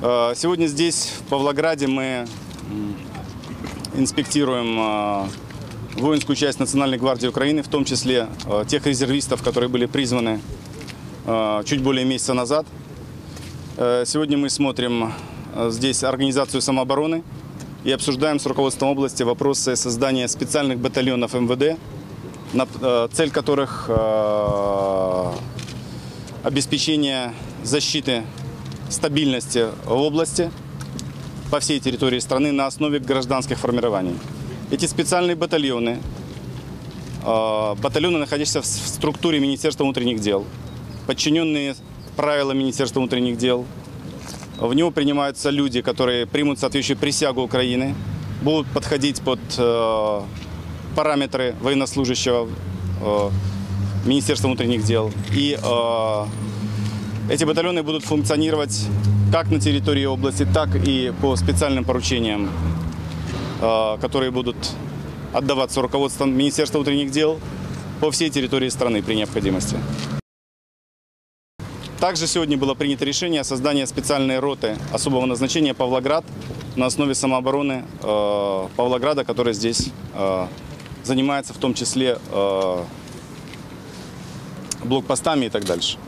Э, Сегодня здесь, в Павлограде, мы инспектируем э, воинскую часть Национальной гвардии Украины, в том числе э, тех резервистов, которые были призваны чуть более месяца назад. Сегодня мы смотрим здесь организацию самообороны и обсуждаем с руководством области вопросы создания специальных батальонов МВД, цель которых обеспечение защиты стабильности в области по всей территории страны на основе гражданских формирований. Эти специальные батальоны, э, батальоны, находящиеся в структуре Министерства внутренних дел, подчиненные правилам Министерства внутренних дел, в него принимаются люди, которые примут соответствующую присягу Украины, будут подходить под э, параметры военнослужащего э, Министерства внутренних дел. И э, эти батальоны будут функционировать как на территории области, так и по специальным поручениям, э, которые будут отдаваться руководством Министерства внутренних дел по всей территории страны при необходимости. Также сегодня было принято решение о создании специальной роты особого назначения «Павлоград» на основе самообороны э, Павлограда, которая здесь э, занимается в том числе э, блокпостами и так дальше.